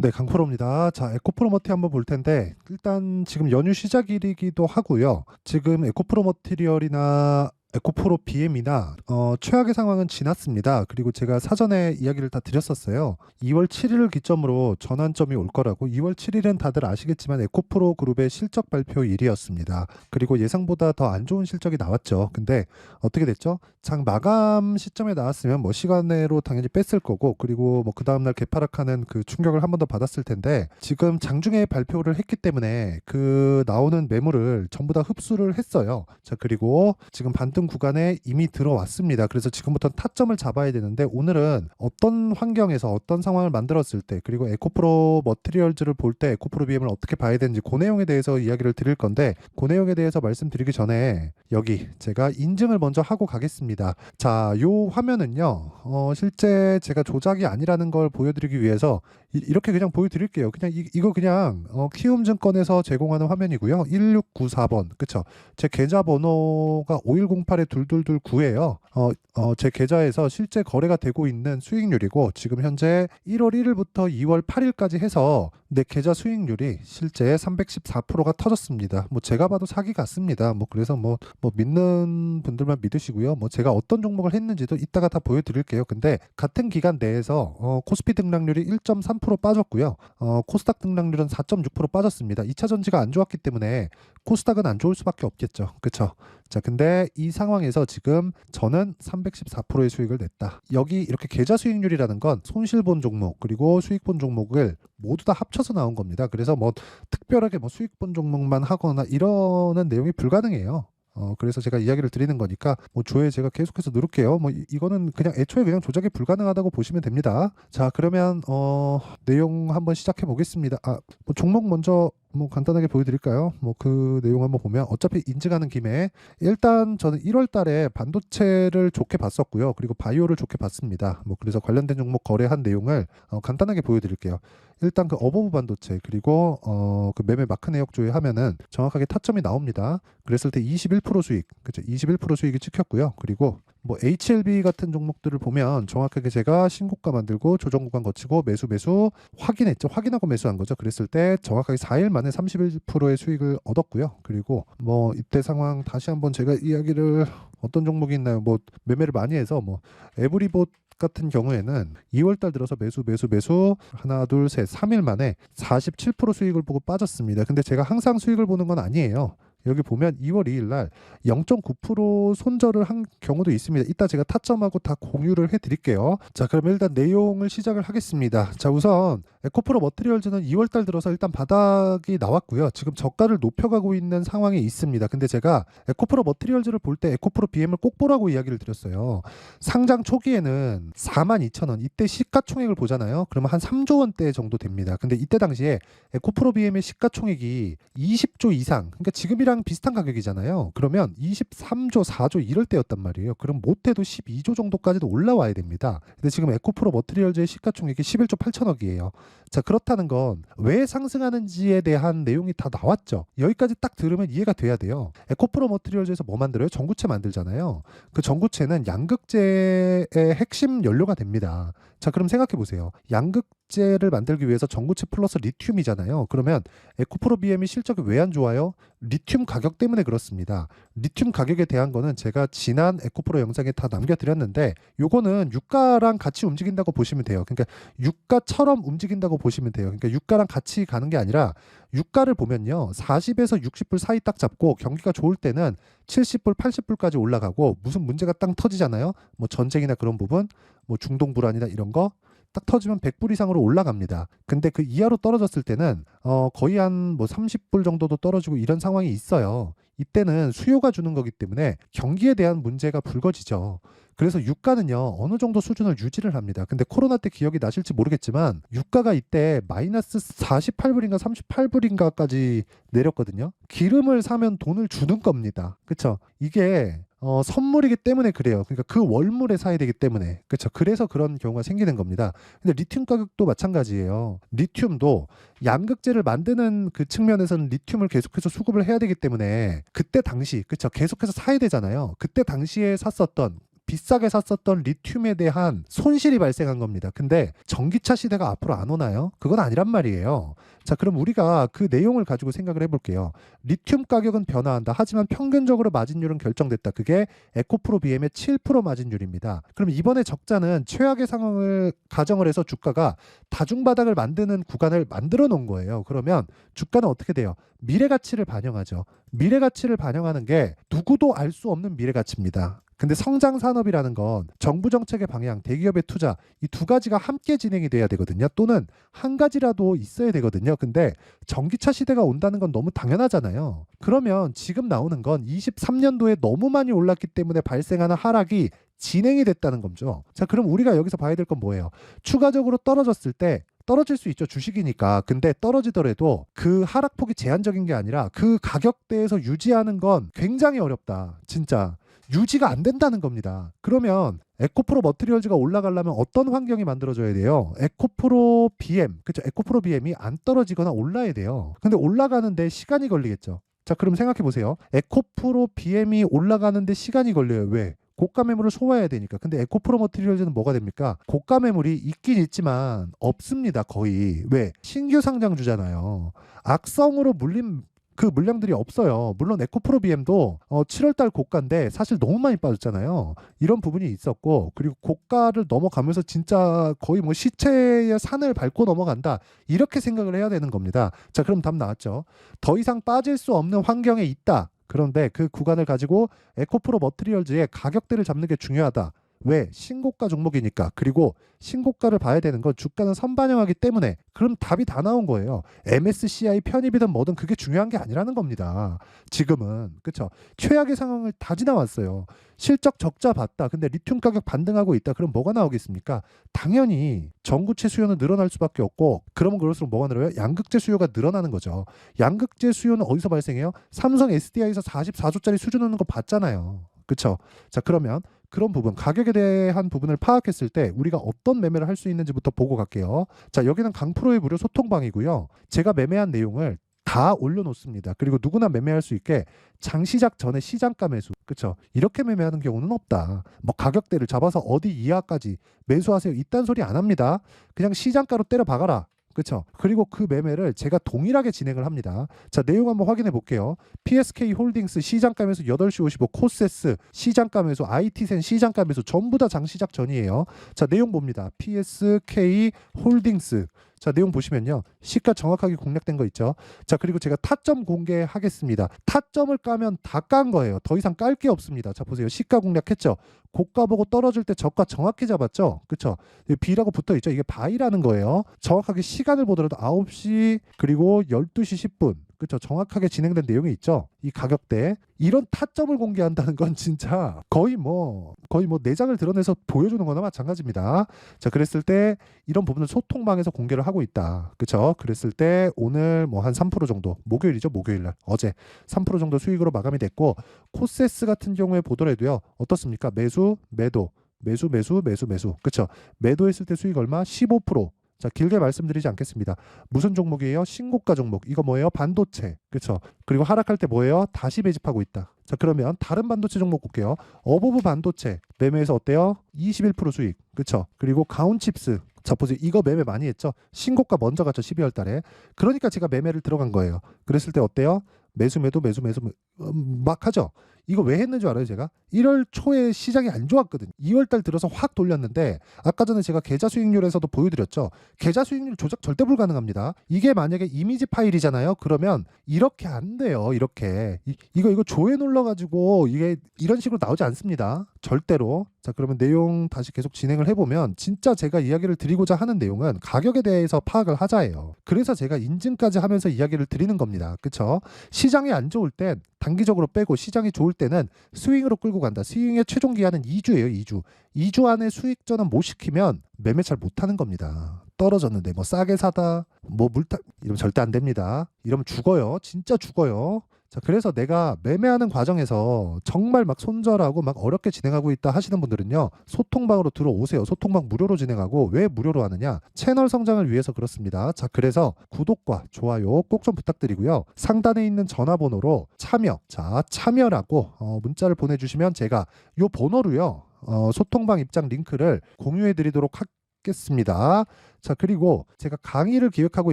네, 강프로입니다. 자, 에코프로 머티 한번 볼 텐데 일단 지금 연휴 시작일이기도 하고요. 지금 에코프로 머티리얼이나 에코프로 BM이나 어, 최악의 상황은 지났습니다. 그리고 제가 사전에 이야기를 다 드렸었어요. 2월 7일을 기점으로 전환점이 올 거라고. 2월 7일은 다들 아시겠지만 에코프로 그룹의 실적 발표일이었습니다. 그리고 예상보다 더 안 좋은 실적이 나왔죠. 근데 어떻게 됐죠? 장 마감 시점에 나왔으면 뭐 시간내로 당연히 뺐을 거고 그리고 뭐 그 다음날 개파락하는 그 충격을 한 번 더 받았을 텐데 지금 장중에 발표를 했기 때문에 그 나오는 매물을 전부 다 흡수를 했어요. 자 그리고 지금 반등 구간에 이미 들어왔습니다. 그래서 지금부터 타점을 잡아야 되는데 오늘은 어떤 환경에서 어떤 상황을 만들었을 때 그리고 에코프로 머티리얼즈를 볼 때 에코프로 BM을 어떻게 봐야 되는지 그 내용에 대해서 이야기를 드릴 건데 그 내용에 대해서 말씀드리기 전에 여기 제가 인증을 먼저 하고 가겠습니다. 자, 요 화면은요, 어, 실제 제가 조작이 아니라는 걸 보여드리기 위해서 이, 렇게 그냥 보여드릴게요. 그냥 이, 이거 그냥 어, 키움증권에서 제공하는 화면이고요. 1694번, 그쵸? 제 계좌 번호가 5108에 2229예요. 어, 어, 제 계좌에서 실제 거래가 되고 있는 수익률이고 지금 현재 1월 1일부터 2월 8일까지 해서 내 계좌 수익률이 실제 314%가 터졌습니다. 뭐 제가 봐도 사기 같습니다. 뭐 그래서 뭐, 뭐 믿는 분들만 믿으시고요. 뭐 제가 어떤 종목을 했는지도 이따가 다 보여드릴게요. 근데 같은 기간 내에서 어, 코스피 등락률이 1.3% 빠졌고요. 어, 코스닥 등락률은 4.6% 빠졌습니다. 2차 전지가 안 좋았기 때문에 코스닥은 안 좋을 수밖에 없겠죠. 그렇죠? 자, 근데 이 상황에서 지금 저는 314%의 수익을 냈다. 여기 이렇게 계좌 수익률이라는 건 손실 본 종목 그리고 수익 본 종목을 모두 다 합쳐서 나온 겁니다. 그래서 뭐 특별하게 뭐 수익 본 종목만 하거나 이러는 내용이 불가능해요. 어, 그래서 제가 이야기를 드리는 거니까 뭐 조회 제가 계속해서 누를게요. 뭐 이- 이거는 그냥 애초에 그냥 조작이 불가능하다고 보시면 됩니다. 자, 그러면 어, 내용 한번 시작해 보겠습니다. 아, 뭐 종목 먼저 뭐 간단하게 보여드릴까요? 뭐 그 내용 한번 보면 어차피 인증하는 김에 일단 저는 1월 달에 반도체를 좋게 봤었고요. 그리고 바이오를 좋게 봤습니다. 뭐 그래서 관련된 종목 거래한 내용을 어, 간단하게 보여드릴게요. 일단 그 어버브 반도체 그리고 어, 그 매매 마크 내역 조회하면은 정확하게 타점이 나옵니다. 그랬을 때 21% 수익, 그죠? 21% 수익이 찍혔고요. 그리고 뭐 HLB 같은 종목들을 보면 정확하게 제가 신고가 만들고 조정 구간 거치고 매수 매수 확인했죠. 확인하고 매수한 거죠. 그랬을 때 정확하게 4일 만에 31%의 수익을 얻었고요. 그리고 뭐 이때 상황 다시 한번 제가 이야기를 어떤 종목이 있나요? 뭐 매매를 많이 해서 뭐 에브리봇 같은 경우에는 2월 달 들어서 매수 매수 매수 하나 둘 셋 3일 만에 47% 수익을 보고 빠졌습니다. 근데 제가 항상 수익을 보는 건 아니에요. 여기 보면 2월 2일 날 0.9% 손절을 한 경우도 있습니다. 이따 제가 타점하고 다 공유를 해 드릴게요. 자, 그럼 일단 내용을 시작을 하겠습니다. 자, 우선 에코프로 머티리얼즈는 2월 달 들어서 일단 바닥이 나왔고요. 지금 저가를 높여가고 있는 상황이 있습니다. 근데 제가 에코프로 머티리얼즈를 볼 때 에코프로 BM을 꼭 보라고 이야기를 드렸어요. 상장 초기에는 42,000원 이때 시가총액을 보잖아요. 그러면 한 3조 원대 정도 됩니다. 근데 이때 당시에 에코프로 BM의 시가총액이 20조 이상, 그러니까 지금이랑 비슷한 가격이잖아요. 그러면 23조, 4조 이럴 때였단 말이에요. 그럼 못해도 12조 정도까지도 올라와야 됩니다. 근데 지금 에코프로 머티리얼즈의 시가총액이 11조 8천억이에요. 자, 그렇다는 건 왜 상승하는지에 대한 내용이 다 나왔죠. 여기까지 딱 들으면 이해가 돼야 돼요. 에코프로 머티리얼즈에서 뭐 만들어요? 전구체 만들잖아요. 그 전구체는 양극재의 핵심 연료가 됩니다. 자, 그럼 생각해 보세요. 양극재를 만들기 위해서 전구체 플러스 리튬이잖아요. 그러면 에코프로 BM이 실적이 왜 안 좋아요? 리튬 가격 때문에 그렇습니다. 리튬 가격에 대한 거는 제가 지난 에코프로 영상에 다 남겨드렸는데 요거는 유가랑 같이 움직인다고 보시면 돼요. 그러니까 유가처럼 움직인다고 보시면 돼요. 그러니까 유가랑 같이 가는 게 아니라 유가를 보면요. 40에서 60불 사이 딱 잡고 경기가 좋을 때는 70불, 80불까지 올라가고 무슨 문제가 딱 터지잖아요. 뭐 전쟁이나 그런 부분, 뭐 중동 불안이나 이런 거 딱 터지면 100불 이상으로 올라갑니다. 근데 그 이하로 떨어졌을 때는 어 거의 한 뭐 30불 정도도 떨어지고 이런 상황이 있어요. 이때는 수요가 주는 거기 때문에 경기에 대한 문제가 불거지죠. 그래서 유가는요 어느 정도 수준을 유지를 합니다. 근데 코로나 때 기억이 나실지 모르겠지만 유가가 이때 마이너스 48불인가 38불인가까지 내렸거든요. 기름을 사면 돈을 주는 겁니다. 그쵸? 이게 어, 선물이기 때문에 그래요. 그러니까 그 월물에 사야 되기 때문에. 그렇죠. 그래서 그런 경우가 생기는 겁니다. 근데 리튬 가격도 마찬가지예요. 리튬도 양극재를 만드는 그 측면에서는 리튬을 계속해서 수급을 해야 되기 때문에 그때 당시 그렇죠. 계속해서 사야 되잖아요. 그때 당시에 샀었던 비싸게 샀었던 리튬에 대한 손실이 발생한 겁니다. 근데 전기차 시대가 앞으로 안 오나요? 그건 아니란 말이에요. 자, 그럼 우리가 그 내용을 가지고 생각을 해볼게요. 리튬 가격은 변화한다. 하지만 평균적으로 마진율은 결정됐다. 그게 에코프로 BM의 7% 마진율입니다. 그럼 이번에 적자는 최악의 상황을 가정을 해서 주가가 다중바닥을 만드는 구간을 만들어 놓은 거예요. 그러면 주가는 어떻게 돼요? 미래 가치를 반영하죠. 미래 가치를 반영하는 게 누구도 알 수 없는 미래 가치입니다. 근데 성장 산업이라는 건 정부 정책의 방향, 대기업의 투자 이 두 가지가 함께 진행이 돼야 되거든요. 또는 한 가지라도 있어야 되거든요. 근데 전기차 시대가 온다는 건 너무 당연하잖아요. 그러면 지금 나오는 건 23년도에 너무 많이 올랐기 때문에 발생하는 하락이 진행이 됐다는 거죠. 자, 그럼 우리가 여기서 봐야 될 건 뭐예요? 추가적으로 떨어졌을 때 떨어질 수 있죠. 주식이니까. 근데 떨어지더라도 그 하락폭이 제한적인 게 아니라 그 가격대에서 유지하는 건 굉장히 어렵다. 진짜. 유지가 안 된다는 겁니다. 그러면 에코프로 머트리얼즈가 올라가려면 어떤 환경이 만들어져야 돼요? 에코프로 BM, 그쵸? 에코프로 BM이 안 떨어지거나 올라야 돼요. 근데 올라가는데 시간이 걸리겠죠. 자, 그럼 생각해 보세요. 에코프로 BM이 올라가는데 시간이 걸려요. 왜? 고가 매물을 소화해야 되니까. 근데 에코프로 머티리얼즈는 뭐가 됩니까? 고가 매물이 있긴 있지만 없습니다. 거의. 왜? 신규 상장주잖아요. 악성으로 물린 그 물량들이 없어요. 물론 에코프로 BM도 어, 7월달 고가인데 사실 너무 많이 빠졌잖아요. 이런 부분이 있었고 그리고 고가를 넘어가면서 진짜 거의 뭐 시체의 산을 밟고 넘어간다 이렇게 생각을 해야 되는 겁니다. 자 그럼 답 나왔죠. 더 이상 빠질 수 없는 환경에 있다. 그런데 그 구간을 가지고 에코프로 머트리얼즈의 가격대를 잡는 게 중요하다. 왜? 신고가 종목이니까. 그리고 신고가를 봐야 되는 건 주가는 선반영하기 때문에 그럼 답이 다 나온 거예요. MSCI 편입이든 뭐든 그게 중요한 게 아니라는 겁니다. 지금은 그쵸 최악의 상황을 다 지나왔어요. 실적 적자 봤다. 근데 리튬 가격 반등하고 있다. 그럼 뭐가 나오겠습니까? 당연히 전구체 수요는 늘어날 수밖에 없고 그러면 그럴수록 뭐가 늘어요? 양극재 수요가 늘어나는 거죠. 양극재 수요는 어디서 발생해요? 삼성 SDI에서 44조짜리 수준 오는 거 봤잖아요. 그쵸 자 그러면 그런 부분 가격에 대한 부분을 파악했을 때 우리가 어떤 매매를 할 수 있는지부터 보고 갈게요. 자 여기는 강프로의 무료 소통방이고요. 제가 매매한 내용을 다 올려놓습니다. 그리고 누구나 매매할 수 있게 장 시작 전에 시장가 매수, 그렇죠? 이렇게 매매하는 경우는 없다. 뭐 가격대를 잡아서 어디 이하까지 매수하세요. 이딴 소리 안 합니다. 그냥 시장가로 때려 박아라. 그렇죠. 그리고 그 매매를 제가 동일하게 진행을 합니다. 자, 내용 한번 확인해 볼게요. PSK 홀딩스 시장가 매수 8시 55, 코세스 시장가 매수, IT센 시장가 매수 전부 다 장 시작 전이에요. 자, 내용 봅니다. PSK 홀딩스 자, 내용 보시면요. 시가 정확하게 공략된 거 있죠. 자, 그리고 제가 타점 공개하겠습니다. 타점을 까면 다 깐 거예요. 더 이상 깔 게 없습니다. 자, 보세요. 시가 공략했죠. 고가 보고 떨어질 때 저가 정확히 잡았죠. 그쵸? B라고 붙어 있죠. 이게 바이라는 거예요. 정확하게 시간을 보더라도 9시 그리고 12시 10분. 그쵸? 정확하게 진행된 내용이 있죠. 이 가격대. 이런 타점을 공개한다는 건 진짜 거의 뭐 거의 뭐 내장을 드러내서 보여주는 거나 마찬가지입니다. 자, 그랬을 때 이런 부분을 소통방에서 공개를 하고 있다. 그쵸? 그랬을 때 오늘 뭐 한 3% 정도 목요일이죠. 목요일 날. 어제 3% 정도 수익으로 마감이 됐고 코세스 같은 경우에 보더라도요. 어떻습니까? 매수, 매도, 매수, 매수, 매수, 매수. 그쵸? 매도했을 때 수익 얼마? 15%. 자, 길게 말씀드리지 않겠습니다. 무슨 종목이에요? 신고가 종목. 이거 뭐예요? 반도체. 그렇죠? 그리고 하락할 때 뭐예요? 다시 매집하고 있다. 자, 그러면 다른 반도체 종목 볼게요. 어버브 반도체 매매에서 어때요? 21% 수익. 그렇죠? 그리고 가온칩스. 자, 보세요. 이거 매매 많이 했죠? 신고가 먼저 갔죠. 12월 달에. 그러니까 제가 매매를 들어간 거예요. 그랬을 때 어때요? 매수 매도 매수 매수 음, 막 하죠. 이거 왜 했는 줄 알아요, 제가? 1월 초에 시장이 안 좋았거든요. 2월 달 들어서 확 돌렸는데 아까 전에 제가 계좌 수익률에서도 보여드렸죠. 계좌 수익률 조작 절대 불가능합니다. 이게 만약에 이미지 파일이잖아요. 그러면 이렇게 안 돼요. 이렇게 이, 이거 이거 조회 눌러 가지고 이게 이런 식으로 나오지 않습니다. 절대로. 자, 그러면 내용 다시 계속 진행을 해보면 진짜 제가 이야기를 드리고자 하는 내용은 가격에 대해서 파악을 하자예요. 그래서 제가 인증까지 하면서 이야기를 드리는 겁니다. 그쵸? 시장이 안 좋을 땐 단기적으로 빼고 시장이 좋을 때는 스윙으로 끌고 간다. 스윙의 최종 기한은 2주예요, 2주. 2주 안에 수익 전환 못 시키면 매매 잘 못하는 겁니다. 떨어졌는데 뭐 싸게 사다, 뭐 물타 이러면 절대 안 됩니다. 이러면 죽어요. 진짜 죽어요. 자, 그래서 내가 매매하는 과정에서 정말 막 손절하고 막 어렵게 진행하고 있다 하시는 분들은요, 소통방으로 들어오세요. 소통방 무료로 진행하고 왜 무료로 하느냐? 채널 성장을 위해서 그렇습니다. 자, 그래서 구독과 좋아요 꼭 좀 부탁드리고요. 상단에 있는 전화번호로 참여, 자, 참여라고 어, 문자를 보내주시면 제가 요 번호로요, 어, 소통방 입장 링크를 공유해 드리도록 하 겠습니다. 자, 그리고 제가 강의를 기획하고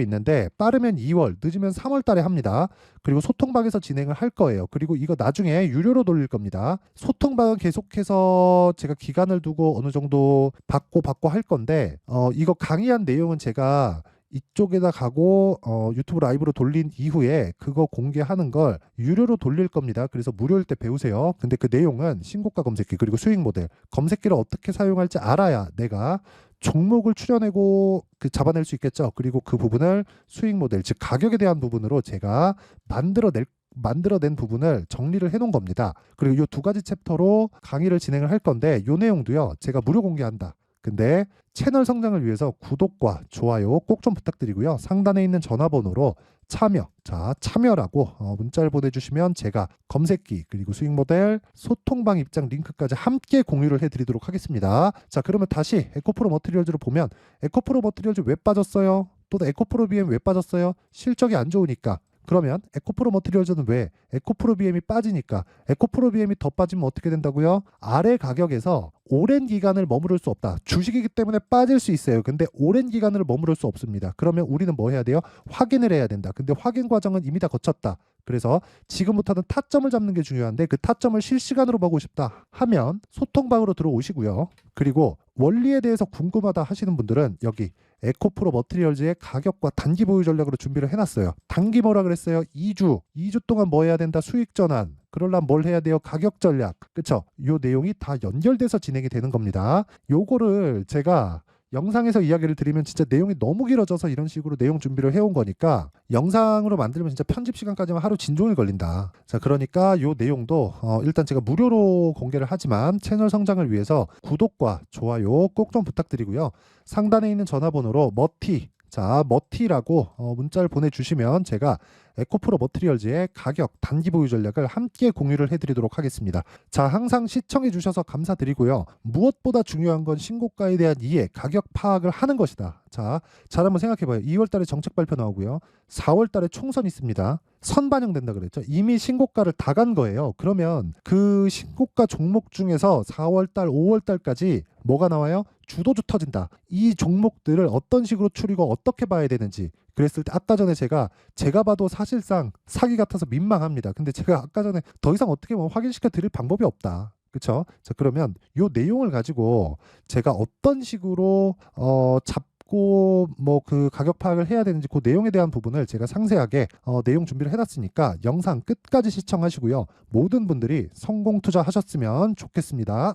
있는데 빠르면 2월, 늦으면 3월 달에 합니다. 그리고 소통방에서 진행을 할 거예요. 그리고 이거 나중에 유료로 돌릴 겁니다. 소통방은 계속해서 제가 기간을 두고 어느 정도 받고 받고 할 건데 어, 이거 강의한 내용은 제가 이쪽에다 가고 어, 유튜브 라이브로 돌린 이후에 그거 공개하는 걸 유료로 돌릴 겁니다. 그래서 무료일 때 배우세요. 근데 그 내용은 신고가 검색기 그리고 수익 모델 검색기를 어떻게 사용할지 알아야 내가 종목을 추려내고 그 잡아낼 수 있겠죠. 그리고 그 부분을 수익 모델 즉 가격에 대한 부분으로 제가 만들어낼 만들어낸 부분을 정리를 해놓은 겁니다. 그리고 이 두 가지 챕터로 강의를 진행을 할 건데 이 내용도요 제가 무료 공개한다. 근데 채널 성장을 위해서 구독과 좋아요 꼭 좀 부탁드리고요. 상단에 있는 전화번호로 참여, 자 참여라고 어, 문자를 보내주시면 제가 검색기 그리고 수익 모델 소통방 입장 링크까지 함께 공유를 해드리도록 하겠습니다. 자 그러면 다시 에코프로 머티리얼즈를 보면 에코프로 머티리얼즈 왜 빠졌어요? 또 에코프로 BM 왜 빠졌어요? 실적이 안 좋으니까. 그러면 에코프로 머티리얼즈는 왜 에코프로 BM이 빠지니까 에코프로 BM이 더 빠지면 어떻게 된다고요? 아래 가격에서 오랜 기간을 머무를 수 없다. 주식이기 때문에 빠질 수 있어요. 근데 오랜 기간을 머무를 수 없습니다. 그러면 우리는 뭐 해야 돼요? 확인을 해야 된다. 근데 확인 과정은 이미 다 거쳤다. 그래서 지금부터는 타점을 잡는 게 중요한데 그 타점을 실시간으로 보고 싶다 하면 소통방으로 들어오시고요. 그리고 원리에 대해서 궁금하다 하시는 분들은 여기 에코프로 머티리얼즈의 가격과 단기 보유 전략으로 준비를 해놨어요. 단기 뭐라 그랬어요? 2주. 2주 동안 뭐 해야 된다? 수익 전환. 그러려면 뭘 해야 돼요? 가격 전략. 그쵸? 요 내용이 다 연결돼서 진행이 되는 겁니다. 요거를 제가 영상에서 이야기를 드리면 진짜 내용이 너무 길어져서 이런 식으로 내용 준비를 해온 거니까 영상으로 만들면 진짜 편집 시간까지만 하루 진종일 걸린다. 자, 그러니까 요 내용도 어, 일단 제가 무료로 공개를 하지만 채널 성장을 위해서 구독과 좋아요 꼭 좀 부탁드리고요. 상단에 있는 전화번호로 머티 자, 머티라고 어, 문자를 보내주시면 제가 에코프로 머티리얼즈의 가격 단기 보유 전략을 함께 공유를 해드리도록 하겠습니다. 자, 항상 시청해 주셔서 감사드리고요. 무엇보다 중요한 건 신고가에 대한 이해, 가격 파악을 하는 것이다. 자, 잘 한번 생각해봐요. 2월달에 정책 발표 나오고요. 4월달에 총선 있습니다. 선 반영된다 그랬죠. 이미 신고가를 다 간 거예요. 그러면 그 신고가 종목 중에서 4월달, 5월달까지 뭐가 나와요? 주도주 터진다. 이 종목들을 어떤 식으로 추리고 어떻게 봐야 되는지 그랬을 때 아까 전에 제가 제가 봐도 사실상 사기 같아서 민망합니다. 근데 제가 아까 전에 더 이상 어떻게 보면 확인시켜 드릴 방법이 없다. 그렇죠? 자 그러면 요 내용을 가지고 제가 어떤 식으로 어 잡고 뭐 그 가격 파악을 해야 되는지 그 내용에 대한 부분을 제가 상세하게 어, 내용 준비를 해놨으니까 영상 끝까지 시청하시고요. 모든 분들이 성공 투자하셨으면 좋겠습니다.